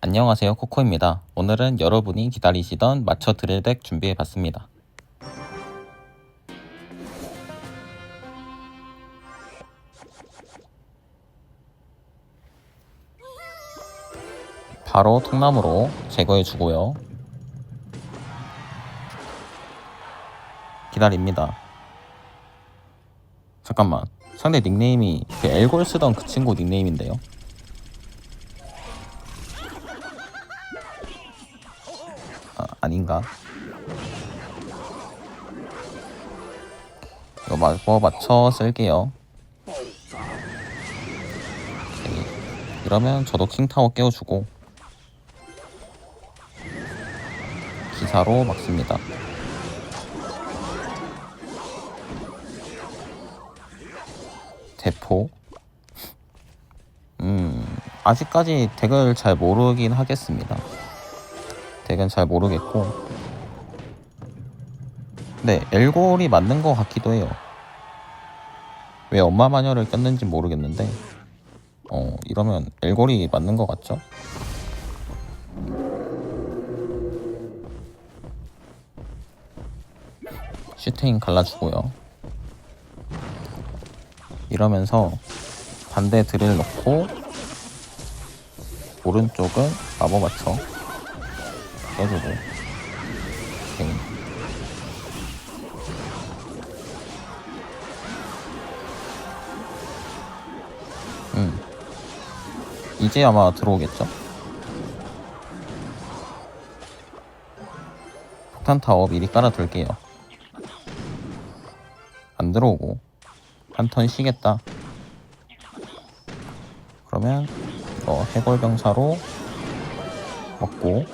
안녕하세요 코코입니다. 오늘은 여러분이 기다리시던 맞춰 드릴 덱 준비해 봤습니다. 바로 통나무로 제거해 주고요. 기다립니다. 잠깐만. 상대 닉네임이 그 엘골 쓰던 그 친구 닉네임인데요. 아, 아닌가? 이거 맞고 맞춰 쓸게요. 오케이. 이러면 저도 킹타워 깨워주고 기사로 막습니다. 대포. 음, 아직까지 덱을 잘 모르긴 하겠습니다. 덱은 잘 모르겠고. 네, 엘골이 맞는 것 같기도 해요. 왜 엄마 마녀를 꼈는지 모르겠는데, 어, 이러면 엘골이 맞는 것 같죠? 슈테인 갈라주고요. 이러면서 반대 드릴 넣고 오른쪽은 마법 맞춰 써주고. 오케이. 음 이제 아마 들어오겠죠? 폭탄 타워 미리 깔아둘게요. 안 들어오고. 한 턴 쉬겠다. 그러면 이거 해골병사로 먹고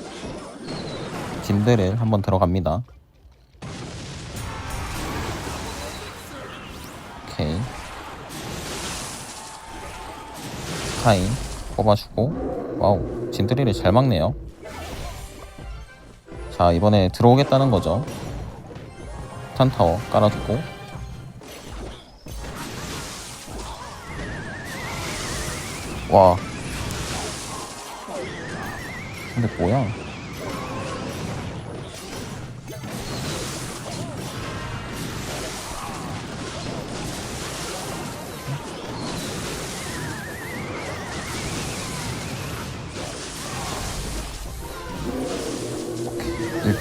짐들을 한번 들어갑니다. 오케이. 카인 뽑아주고 와우 짐들이를 잘 막네요. 자 이번에 들어오겠다는 거죠. 탄타워 깔아두고 와. 근데 뭐야?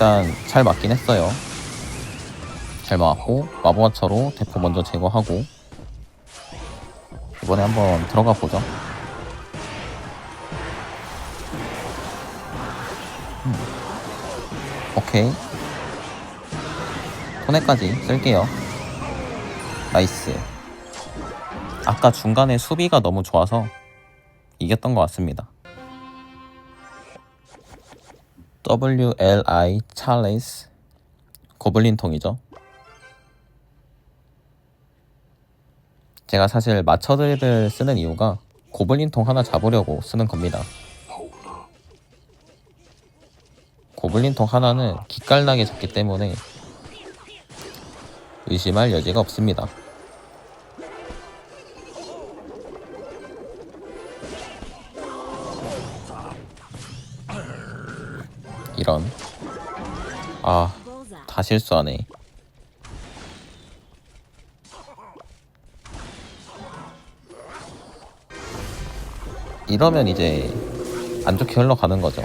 일단 잘 맞긴 했어요. 잘 맞고 마법화처로 대포 먼저 제거하고 이번에 한번 들어가 보죠. 오케이. 토네까지 쓸게요. 나이스. 아까 중간에 수비가 너무 좋아서 이겼던 것 같습니다. WLI 찰리스 고블린통이죠. 제가 사실 마처드를 쓰는 이유가 고블린통 하나 잡으려고 쓰는 겁니다. 고블린통 하나는 기깔나게 잡기 때문에 의심할 여지가 없습니다. 아 다 실수하네. 이러면 이제 안 좋게 흘러가는 거죠.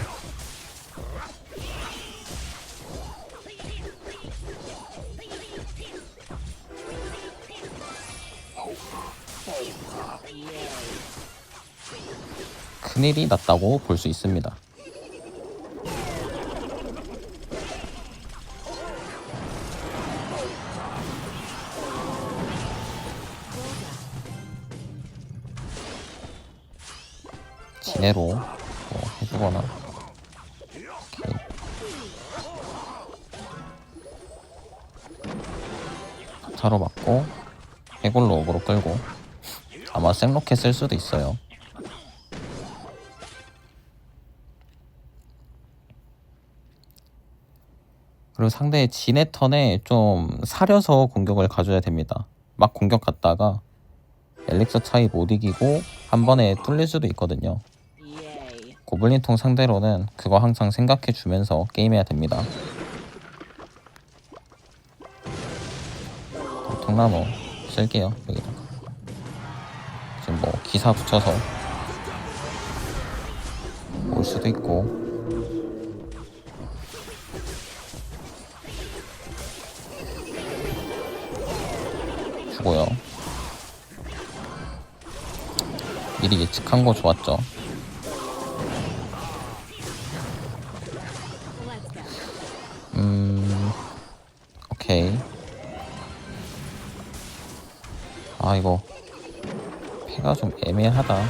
큰일이 났다고 볼 수 있습니다. 진해로 뭐 해주거나 오케이. 타로 맞고 해골로 어그로 끌고 아마 생로켓 쓸 수도 있어요. 그리고 상대의 진의 턴에 좀 사려서 공격을 가져야 됩니다. 막 공격 갔다가 엘릭서 차이 못 이기고 한 번에 뚫릴 수도 있거든요. 고블린통 상대로는 그거 항상 생각해 주면서 게임해야 됩니다. 통나무 쓸게요 여기다가. 지금 뭐 기사 붙여서 올 수도 있고. 주고요. 미리 예측한 거 좋았죠 오케이. 아 이거 패가 좀 애매하다.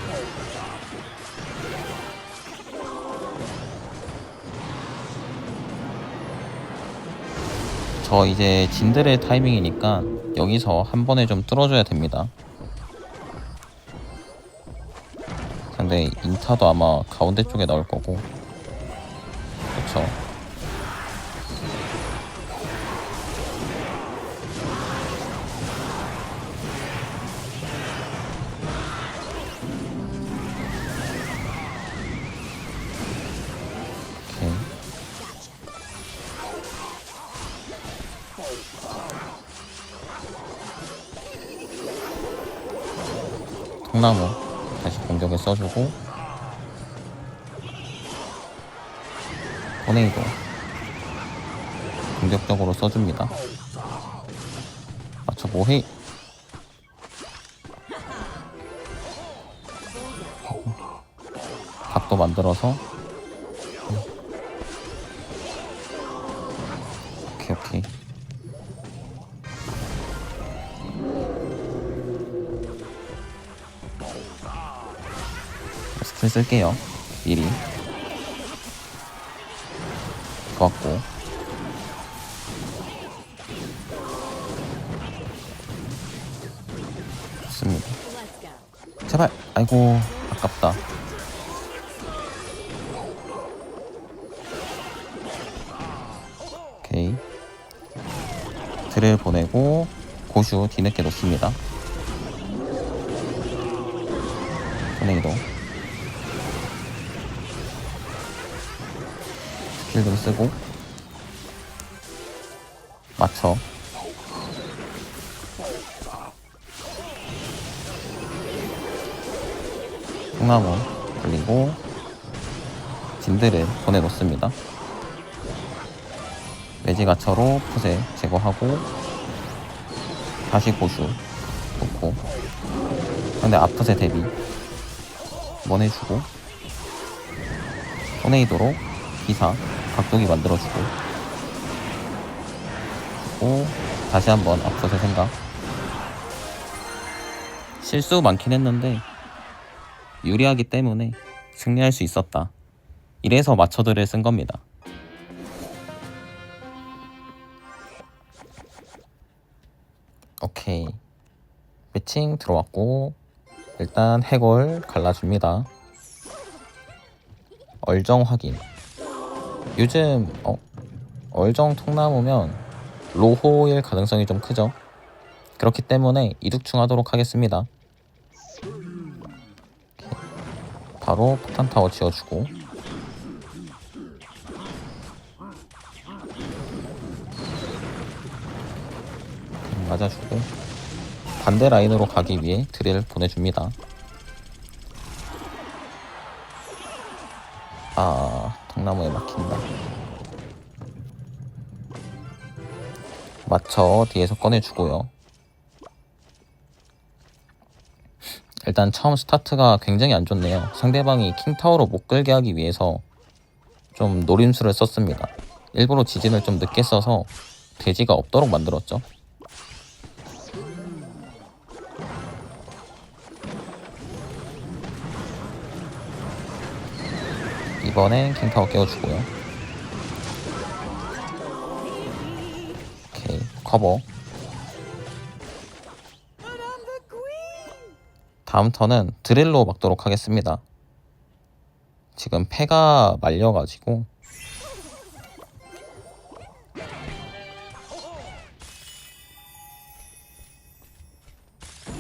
저 이제 진들의 타이밍이니까 여기서 한 번에 좀 뚫어줘야 됩니다. 근데 인타도 아마 가운데 쪽에 나올 거고. 오 통나무 다시 공격에 써주고 토네이도 공격적으로 써줍니다. 맞춰 뭐해. 각도 만들어서. 오케이 오케이 스킬 쓸게요. 미리. 좋았고. 좋습니다. 제발. 아이고 아깝다. 오케이. 드를 보내고 고슈 뒤늦게 놓습니다. 토네이도 좀 쓰고 맞춰 통나무 그리고 진드를 보내놓습니다. 매지가처로 푸세 제거하고 다시 고슈 놓고 근데 아프세 대비 원해주고 토네이도로 기사 각도기 만들어주고 그리고 다시 한번 아프세 생각 실수 많긴 했는데 유리하기 때문에 승리할 수 있었다. 이래서 마처들을 쓴 겁니다. 오케이. 매칭 들어왔고 일단 해골 갈라줍니다. 얼정 확인. 요즘 어, 얼정 통나무면 로호일 가능성이 좀 크죠. 그렇기 때문에 이득충하도록 하겠습니다. 바로 폭탄 타워 지어주고 음, 맞아주고 반대 라인으로 가기 위해 드릴 보내줍니다. 아 통나무에 막힌다. 맞춰 뒤에서 꺼내주고요. 일단 처음 스타트가 굉장히 안 좋네요. 상대방이 킹타워로 못 끌게 하기 위해서 좀 노림수를 썼습니다. 일부러 지진을 좀 늦게 써서 돼지가 없도록 만들었죠. 이번엔 킹타워 깨워주고요. 오케이 커버. 다음 턴은 드릴로 막도록 하겠습니다. 지금 패가 말려가지고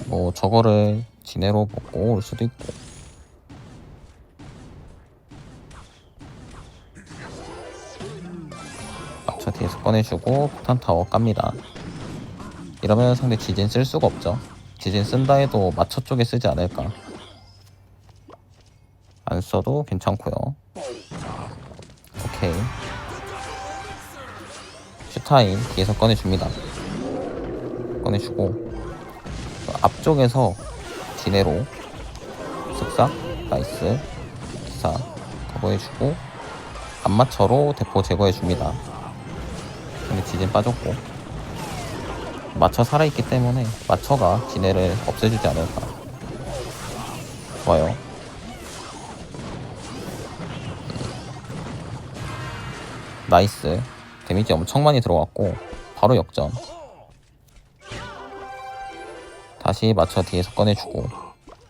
뭐 저거를 지네로 먹고 올 수도 있고 뒤에서 꺼내주고 폭탄 타워 깝니다. 이러면 상대 지진 쓸 수가 없죠. 지진 쓴다 해도 마차 쪽에 쓰지 않을까. 안 써도 괜찮고요. 오케이. 슈타인 뒤에서 꺼내줍니다. 꺼내주고 앞쪽에서 지네로 쓱싹 나이스 기사 커버해주고 안마처로 대포 제거해줍니다. 지진 빠졌고 마처 살아있기 때문에 마처가 지네를 없애주지 않을까. 좋아요. 나이스. 데미지 엄청 많이 들어갔고 바로 역전. 다시 맞춰 뒤에서 꺼내주고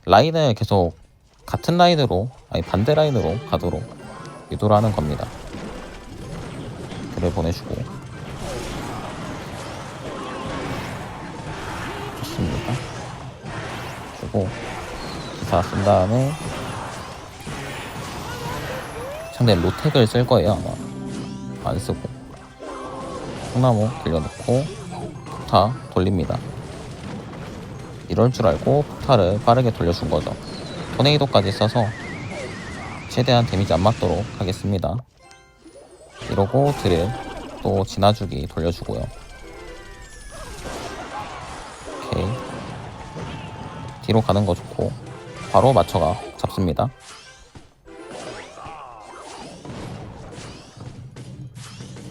라인을 계속 같은 라인으로 아니 반대 라인으로 가도록 유도를 하는 겁니다. 그를 보내주고 주고 기사 쓴 다음에 상대 로텍을 쓸 거예요 아마 안 쓰고 통나무 길려놓고 폭타 돌립니다. 이럴 줄 알고 폭타를 빠르게 돌려준 거죠. 토네이도까지 써서 최대한 데미지 안 맞도록 하겠습니다. 이러고 드릴 또 지나주기 돌려주고요. 뒤로 가는 거 좋고 바로 맞춰가 잡습니다.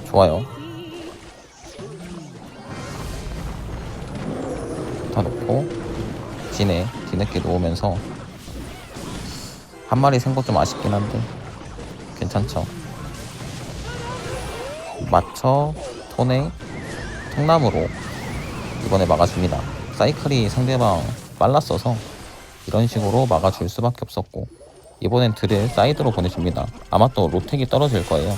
좋아요. 다 놓고 진에 뒤늦게 놓으면서 한 마리 생거 좀 아쉽긴 한데 괜찮죠. 맞춰 톤에 통나무로 이번에 막아줍니다. 사이클이 상대방 빨랐어서 이런 식으로 막아줄 수밖에 없었고 이번엔 드릴 사이드로 보내줍니다. 아마 또 로텍이 떨어질 거예요.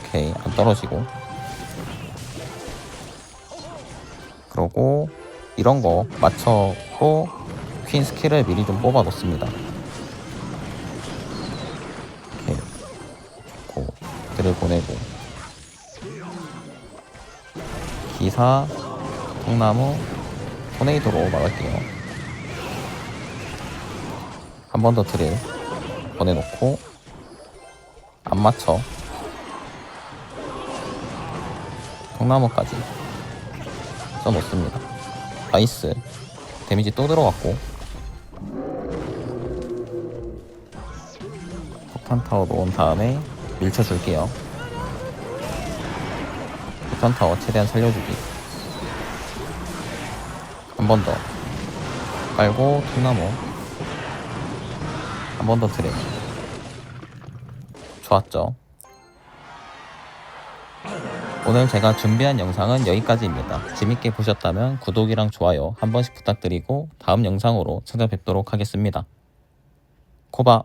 오케이 안 떨어지고 그러고 이런 거 맞춰고 퀸 스킬을 미리 좀 뽑아 놓습니다. 기사 통나무 토네이도로 막을게요. 한 번 더 드릴 보내놓고 안 맞춰 통나무까지 써놓습니다. 나이스. 데미지 또 들어갔고. 폭탄 타워 놓은 다음에 밀쳐줄게요. 폭탄 타워 최대한 살려주기. 한 번 더. 깔고 통나무. 한 번 더 트랙. 좋았죠. 오늘 제가 준비한 영상은 여기까지입니다. 재밌게 보셨다면 구독이랑 좋아요 한 번씩 부탁드리고 다음 영상으로 찾아뵙도록 하겠습니다. 코바